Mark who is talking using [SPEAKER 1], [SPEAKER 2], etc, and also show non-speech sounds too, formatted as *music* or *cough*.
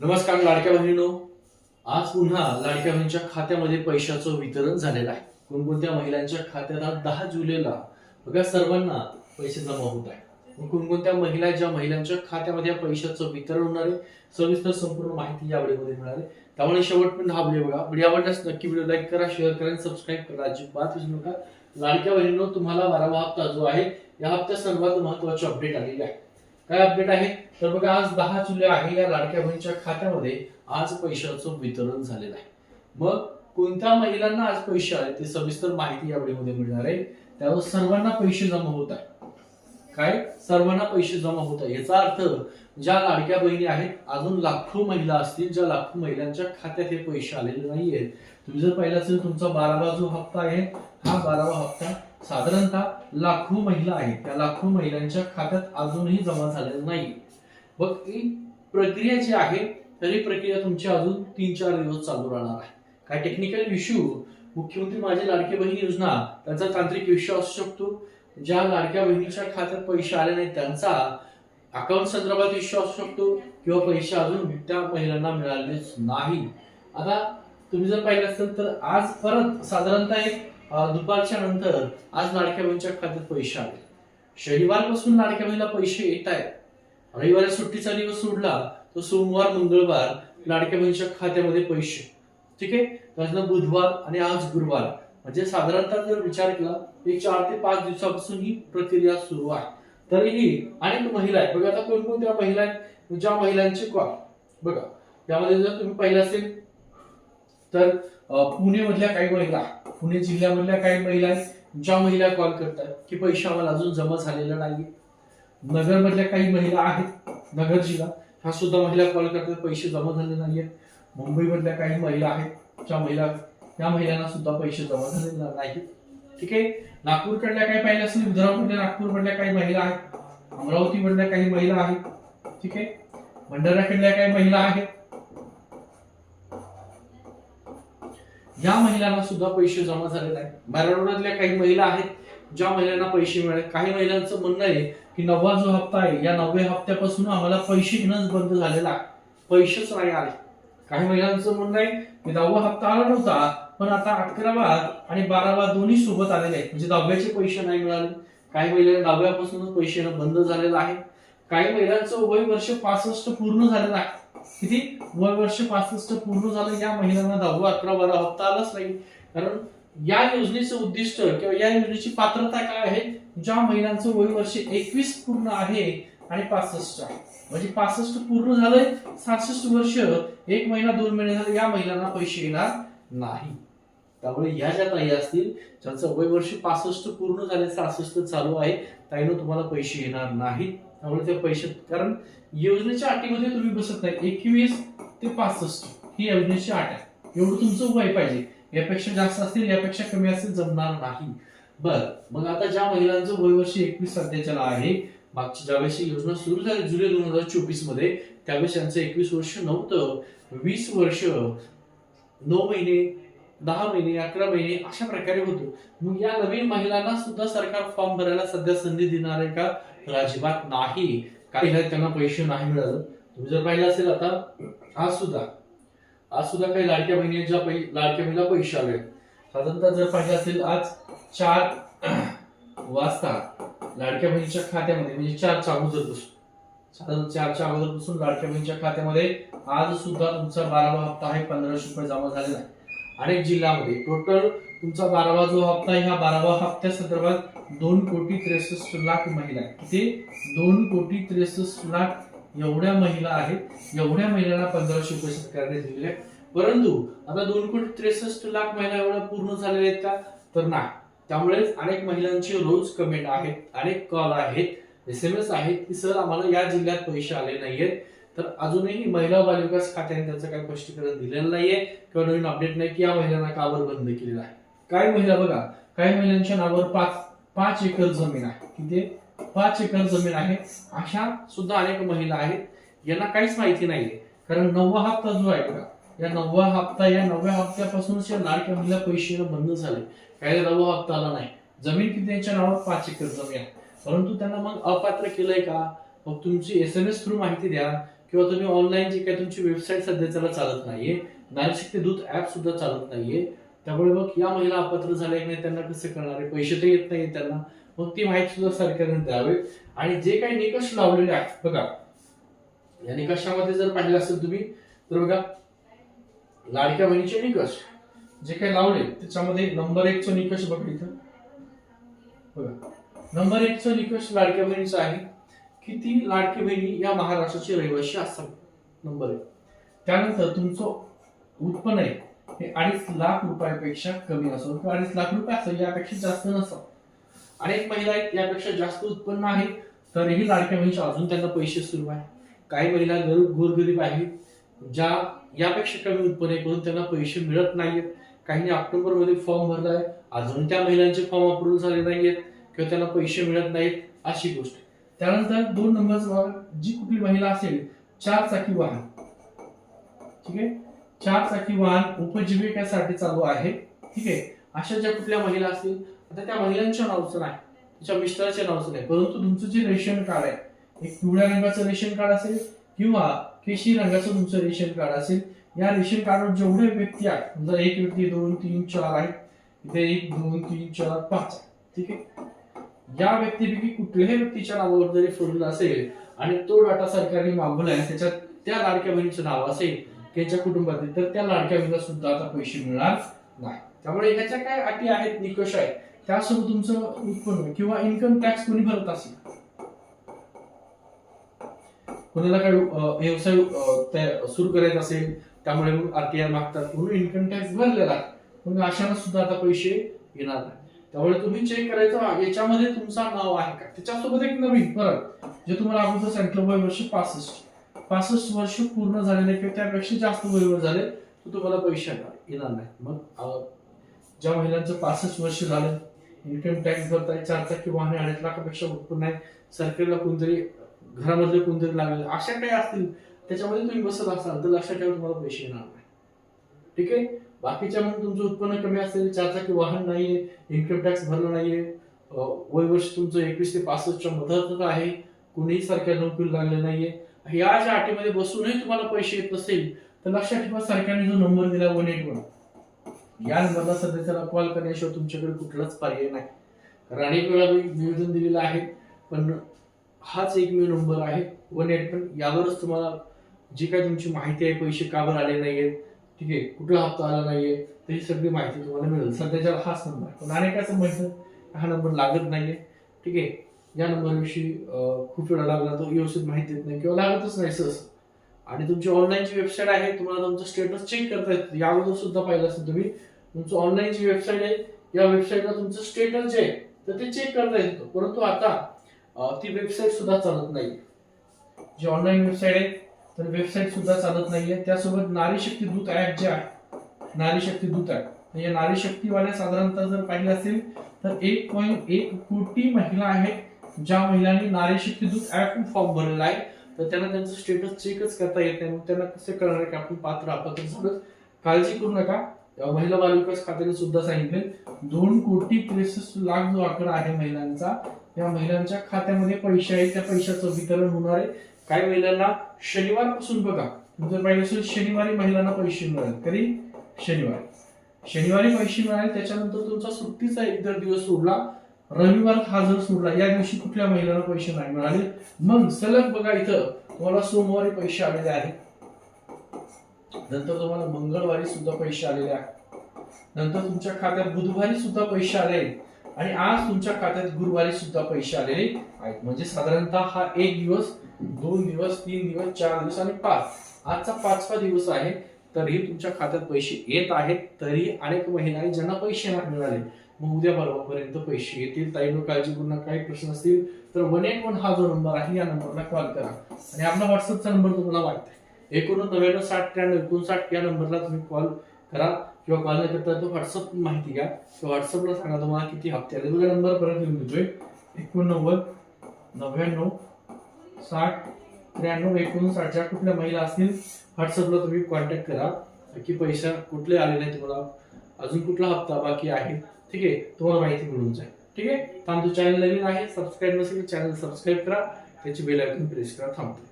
[SPEAKER 1] नमस्कार लाडक्या बहिणीनो. आज पुन्हा लाडक्या बहिणीच्या खात्यामध्ये पैशाचं वितरण झालेलं आहे. कोणकोणत्या महिलांच्या खात्यात आज दहा जुलैला बघा सर्वांना पैसे जमा होत आहे मग कोणकोणत्या महिला ज्या महिलांच्या खात्यामध्ये या पैशाचं वितरण होणार आहे सविस्तर संपूर्ण माहिती या व्हिडिओमध्ये मिळणार आहे. त्यामुळे शेवटपर्यंत हा व्हिडिओ बघा. व्हिडिओ आवडल्यास नक्की व्हिडिओ लाईक करा शेअर करा आणि सबस्क्राईब करा. अजिबात विसरू नका. लाडक्या बहिणीनो तुम्हाला बारावा हप्ता जो आहे या हप्त्यात सर्वात महत्वाची अपडेट आलेली आहे. काय अपडेट आहे? तर बघा आज दहा जुलै आहे. या लाडक्या बहिणीच्या खात्यामध्ये आज पैशाचं वितरण झालेलं आहे. मग कोणत्या महिलांना आज पैसे आले ते सविस्तर माहिती या व्हिडिओमध्ये मिळणार आहे. त्यावर सर्वांना पैसे जमा होत आहे. काय? सर्वांना पैसे जमा होत आहे. याचा अर्थ ज्या लाडक्या बहिणी आहेत अजून लाखो महिला असतील ज्या लाखो महिलांच्या खात्यात हे पैसे आलेले नाहीये तुम्ही जर पाहिलं असेल तुमचा बारावा जो हप्ता आहे हा बारावा हप्ता साधारणतः लाखो महिला आहेत. त्या लाखो महिलांच्या खात्यात अजूनही जमा झालेला नाही मग ही प्रक्रिया जी आहे तरी प्रक्रिया तुमची अजून तीन चार दिवस चालू राहणार आहे. काय टेक्निकल इश्यू मुख्यमंत्री माझी लाडकी बहीण योजना त्यांचा तांत्रिक इश्यू असू शकतो. ज्या लाडक्या बहिणीच्या खात्यात पैसे आले नाहीत त्यांचा अकाउंट संदर्भात इश्यू असू शकतो किंवा पैसे अजून त्या महिलांना मिळालेच नाही. आता तुम्ही जर पाहिलं असेल तर आज परत साधारणतः एक दुपारच्या नंतर आज लाडक्या बहिणीच्या खात्यात पैसे आले. शनिवारपासून लाडक्या बहिणीला पैसे येत आहेत. रविवारी सुट्टीचा दिवस सोडला तर सोमवार मंगळवार लाडक्या बहिणीच्या खात्यामध्ये पैसे. ठीक आहे? त्यातनं बुधवार आणि आज गुरुवार. म्हणजे साधारणतः जर विचार केला एक चार ते पाच दिवसापासून ही प्रक्रिया सुरू आहे. तरीही अनेक महिला आहेत. बघा आता कोणकोणत्या महिला आहेत? ज्या महिलांचे कॉल बघा त्यामध्ये जर तुम्ही पाहिलं असेल तर पुणे मधल्या काही महिला पुणे जिल्ह्यामधल्या काही महिला आहेत ज्या महिला कॉल करतात की पैसे आम्हाला अजून जमा झालेला नाही नगरमधल्या काही महिला आहेत नगर जिल्हा ह्या सुद्धा महिला कॉल करतात पैसे जमा झाले आहेत मुंबईमधल्या काही महिला आहेत ज्या महिला त्या महिलांना सुद्धा पैसे जमा झालेले नाहीत ठीक आहे? नागपूरकडल्या काही महिला असतील विदर्भामधल्या नागपूरमधल्या काही महिला आहेत अमरावतीमधल्या काही महिला आहेत. ठीक आहे? भंडाऱ्याकडल्या काही महिला आहेत या महिलांना सुद्धा पैसे जमा झाले नाही मराठवाड्यातल्या काही महिला आहेत ज्या महिलांना पैसे मिळाले. काही महिलांचं म्हणणं आहे की नववा जो हप्ता आहे या नवव्या हप्त्यापासून आम्हाला पैसे घेणंच बंद झालेला आहे. पैसेच नाही आले. काही महिलांचं म्हणणं आहे की नववा हप्ता आला नव्हता पण आता अकरावा आणि बारावा दोन्ही सोबत आलेले आहेत. म्हणजे दहाव्याचे पैसे नाही मिळाले. काही महिलांना दहाव्यापासूनच पैसे बंद झालेलं आहे. काही महिलांचं वय वर्ष पासष्ट पूर्ण झालेलं आहे. किती? वय वर्ष पासष्ट पूर्ण झालं या महिलांना दहावा अकरा बारा हप्ता आलाच नाही. कारण या योजनेचं उद्दिष्ट किंवा या योजनेची पात्रता काय आहे? ज्या महिलांचं वय वर्ष एकवीस पूर्ण आहे आणि पासष्ट. आहे म्हणजे पासष्ट पूर्ण झालंय सहासष्ट वर्ष एक महिना दोन महिने झाले या महिलांना पैसे येणार नाही. त्यामुळे या ज्या ताई असतील ज्यांचं वय वर्ष पासष्ट पूर्ण झाले सहासष्ट चालू आहे ताईनं तुम्हाला पैसे येणार नाहीत. त्यामुळे ते पैसे कारण योजनेच्या अटीमध्ये तुम्ही बसत नाही. एकवीस ते पासष्ट ही योजनेची अट आहे. एवढं तुमचं वय पाहिजे. यापेक्षा जास्त असतील यापेक्षा कमी असतील जमणार नाही. बर मग आता ज्या महिलांचं वय वर्ष एकवीस सध्याच्याला आहे मागच्या ज्यावेळेस योजना सुरू झाली जुलै दोन हजार चोवीसमध्ये त्यावेळेस यांचं एकवीस वर्ष नव्हतं. वीस वर्ष नऊ महिने दहा महिने अकरा महिने अशा प्रकारे होतो. मग या नवीन महिलांना सुद्धा सरकार फॉर्म भरायला सध्या संधी देणार आहे का? तर अजिबात नाही. काही नाही त्यांना पैसे नाही मिळालं. तुम्ही जर पाहिलं असेल आता आज सुद्धा आज सुद्धा काही लाडक्या बहिणींच्या पै लाडक्या बहिणीला पैसे आले साधारणतः जर पाहिजे असेल आज चार *clears throat* वाजता लाडक्या बहिणीच्या खात्यामध्ये म्हणजे चारच्या अगोदरपासून साधारण चारच्या अगोदरपासून लाडक्या बहिणीच्या खात्यामध्ये आज सुद्धा तुमचा बारावा हप्ता आहे पंधराशे रुपये जमा झालेला आहे. अनेक जिल्ह्यामध्ये. टोटल तुमचा बारावा जो हप्ता आहे ह्या बारावा हप्त्या संदर्भात दोन कोटी त्रेसष्ट लाख महिला आहेत. किती? दोन कोटी त्रेसष्ट लाख एवढ्या महिला आहेत. एवढ्या महिलांना पंधराशे रुपये सरकारने दिलेले आहेत. परंतु आता दोन कोटी त्रेसष्ट लाख महिला एवढ्या पूर्ण झालेल्या आहेत का? तर नाही. त्यामुळेच अनेक महिलांचे रोज कमेंट आहेत अनेक कॉल आहेत एस एम एस आहेत की सर आम्हाला या जिल्ह्यात पैसे आले नाहीयेत. तर अजूनही महिला बालविकास खात्याने त्याचं काही स्पष्टीकरण दिलेलं नाहीये. किंवा नवीन अपडेट नाही की या महिलांना कावर बंद केलेलं आहे? काही महिला बघा काही महिलांच्या नावावर पाच पाच एकर जमीन आहे. किती? पाच एकर जमीन आहे. अशा सुद्धा अनेक महिला आहेत. यांना काहीच माहिती नाहीये. कारण नववा हप्ता जो आहे बघा या नववा हप्ता या नवव्या हप्त्यापासूनच या लाडक्या महिला पैसे बंद झाले. काही नववा हप्ता आला नाही. जमीन किती? त्यांच्या नावावर पाच एकर जमीन आहे. परंतु त्यांना मग अपात्र केलंय का? मग तुमची एस एम एस थ्रू माहिती द्या. किंवा तुम्ही ऑनलाईन जे काही तुमची वेबसाईट सध्या त्याला चालत नाहीये नारीशक्ती दूत ऍप सुद्धा चालत नाहीये. त्यामुळे मग या महिला अपात्र झाल्या की नाही त्यांना कसं करणार आहे? पैसे तर येत नाही त्यांना. मग ती माहिती सुद्धा सरकारने द्यावे. आणि जे काही निकष लावलेले आहेत बघा. या निकषामध्ये जर पाहिलं असेल तुम्ही तर बघा लाडक्या बहिणीचे निकष. जे काही लावले त्याच्यामध्ये नंबर एक चा निकष बघा इथं. बघा. नंबर एक चा निकष लाडक्या बहिणीचा आहे. की ती लाडकी बहिणी या महाराष्ट्राची रहिवाशी असावी नंबर एक. त्यानंतर तुमचं उत्पन्न आहे हे अडीच लाख रुपयापेक्षा कमी असो किंवा अडीच लाख रुपये असो यापेक्षा जास्त नसावं अनेक महिला आहेत यापेक्षा जास्त उत्पन्न आहे तरीही लाडक्या बहिणीचे अजून त्यांना पैसे सुरू आहे. काही महिला गरीब गोरगरीब आहेत ज्या यापेक्षा कमी उत्पन्न आहे करून त्यांना पैसे मिळत नाहीयेत. काहींनी ऑक्टोबरमध्ये फॉर्म भरलाय अजून त्या महिलांचे फॉर्म अप्रूव्ह झाले नाहीयेत किंवा त्यांना पैसे मिळत नाहीत अशी गोष्ट आहे. त्यानंतर दोन नंबरचा भाग जी कुठली महिला असेल चार चाकी वाहन. ठीक आहे? चार चाकी वाहन उपजीविकेसाठी चालू आहे. ठीक आहे? अशा ज्या कुठल्या महिला असतील आता त्या महिलांच्या नावचं नाही तिच्या मिस्टराच्या नावचं नाही परंतु तुमचं जे रेशन कार्ड आहे एक पिवळ्या रंगाचं रेशन कार्ड असेल किंवा केशी रंगाचं तुमचं रेशन कार्ड असेल या रेशन कार्डवर जेवढे व्यक्ती आहेत समजा एक व्यक्ती दोन तीन चार आहेत इथे एक दोन तीन चार पाच ठीक आहे? या व्यक्तीपैकी कुठल्याही व्यक्तीच्या नावावर जरी सोडलं असेल आणि तो डाटा सरकारने मागवला आहे त्याच्यात त्या लाडक्या बहिणीचं नाव असेल त्याच्या कुटुंबातील तर त्या लाडक्या बहिणीला सुद्धा आता पैसे मिळणार नाही. त्यामुळे ह्याच्या काय अटी आहेत निकष आहेत त्यासोबत तुमचं उत्पन्न किंवा इन्कम टॅक्स कोणी भरत असेल? कोणाला काय व्यवसाय सुरू करायचा असेल त्यामुळे मग आरटीआय मागतात म्हणून इन्कम टॅक्स भरलेला आहे. मग अशांना सुद्धा आता पैसे येणार नाही. त्यामुळे तुम्ही चेक करायचं याच्यामध्ये तुमचा नाव आहे का? त्याच्यासोबत एक नवीन परत जे तुम्हाला अगोदर सांगितलं वय वर्ष पासष्ट. पासष्ट वर्ष पूर्ण झालेले किंवा त्यापेक्षा जास्त वयवर झाले तर तुम्हाला पैसे येणार नाही मग ज्या महिलांचं पासष्ट वर्ष झालं इन्कम टॅक्स भरताय चार चाकी वाहने अडीच लाखापेक्षा उत्पन्न आहे सरकारला कोणतरी घरामधले कोणतरी लागले अशा काही असतील त्याच्यामध्ये तुम्ही बसत असाल तर लक्षात ठेवा तुम्हाला पैसे येणार नाही ठीक आहे? बाकीच्या म्हणून तुमचं उत्पन्न कमी असेल चार चाकी वाहन नाहीये इन्कम टॅक्स भरला नाहीये वय वर्ष तुमचं एकवीस ते पासष्टच्या मधातच आहे कुणीही सारख्या नोकरी लागले नाहीये. या ज्या अटीमध्ये बसूनही तुम्हाला पैसे येत नसेल तर लक्षात ठेवा सरकारने जो नंबर दिला वन एट वन या नंबरला सध्या कॉल करण्याशिवाय तुमच्याकडे कुठलाच पर्याय नाही. कारण अनेक वेळा मी निवेदन दिलेलं आहे पण हाच एकमेव नंबर आहे वन एट पण यावरच तुम्हाला जी काही तुमची माहिती आहे पैसे का बरं आले नाहीयेत ठीक आहे कुठला हप्ता आला नाहीये तर ही सगळी माहिती तुम्हाला मिळेल. सध्याच्या हाच नंबर. आहे पण अनेकाचं म्हणतं हा नंबर लागत नाहीये. ठीक आहे या नंबरविषयी खूप वेळा लागला तो व्यवस्थित माहिती देत नाही किंवा लागतच नाही सहज आणि तुमची ऑनलाईनची वेबसाईट आहे तुम्हाला तुमचं स्टेटस चेक करता येतं. यावर सुद्धा पाहिलं असेल तुम्ही. तुमचं ऑनलाईनची वेबसाईट आहे या वेबसाईटला तुमचं स्टेटस जे आहे तर ते चेक करता येतं. परंतु आता ती वेबसाईट सुद्धा चालत नाही. जी ऑनलाईन वेबसाईट आहे तर वेबसाईट सुद्धा चालत नाहीये. त्यासोबत नारी शक्ती दूत ऍप जे आहे नारी शक्ती दूत ऍप या नारी शक्तीवाल्या साधारणतः जर पाहिलं असेल तर एक पॉईंट एक कोटी महिला आहेत ज्या महिलांनी नारी शक्ती दूत ऍप फॉर्म भरलेला आहे. तर त्यांना त्यांचं स्टेटस चेकच करता येत नाही. मग त्यांना कसं कळणार की आपण पात्र अपात्र झालं काळजी करू नका. महिला बालविकास खात्याने सुद्धा सांगितले. दोन कोटी त्रेसष्ट लाख जो आकडा आहे महिलांचा या महिलांच्या खात्यामध्ये पैसे आहेत. त्या पैशाचं वितरण होणार आहे. काही महिलांना? शनिवारपासून बघा. जर पाहिजे असेल शनिवारी महिलांना पैसे मिळाले. कधी शनिवार. शनिवारी पैसे मिळाले त्याच्यानंतर तुमचा सुट्टीचा एक दर दिवस सोडला. रविवार हा जर सोडला या दिवशी कुठल्या महिलांना पैसे नाही मिळाले? मग सलग बघा इथं तुम्हाला सोमवारी पैसे आलेले आहेत. नंतर तुम्हाला मंगळवारी सुद्धा पैसे आलेले आहेत. नंतर तुमच्या खात्यात बुधवारी सुद्धा पैसे आले आणि आज तुमच्या खात्यात गुरुवारी सुद्धा पैसे आलेले आहेत. म्हणजे साधारणतः हा एक दिवस दोन दिवस तीन दिवस चार दिवस आणि पाच. आजचा पाचवा दिवस आहे. तरीही तुमच्या खात्यात पैसे येत आहेत. तरी अनेक महिला ज्यांना पैसे नाही मिळाले मग उद्या परवापर्यंत पैसे येतील. ताईनो काळजी करू नका काही प्रश्न असतील तर वन एट वन हा जो नंबर आहे या नंबरला कॉल करा. आणि आपला व्हॉट्सअपचा नंबर तुम्हाला वाटतंय. आहे नव्याण्णव साठ त्र्याण्णव एकोणसाठ या नंबरला तुम्ही कॉल करा. किंवा कॉल नाही करता तो व्हॉट्सअप माहिती घ्या. किंवा व्हॉट्सअपला सांगा तुम्हाला किती हप्ते आले तुझा नंबर परत लिहून देतोय. एकोणनव्वद नव्याण्णव साठ त्र्याण्णव एकोणसाठच्या कुठल्या महिला असतील व्हॉट्सअपला तुम्ही कॉन्टॅक्ट करा. की पैसा कुठले आले नाही तुम्हाला. अजून कुठला हप्ता बाकी आहे. ठीक आहे? तुम्हाला माहिती मिळून जाईल. ठीक आहे? तर आमचं चॅनल नवीन आहे. सबस्क्राईब नसेल चॅनल सबस्क्राईब करा. त्याची बेल आयकॉन प्रेस करा. थांबतो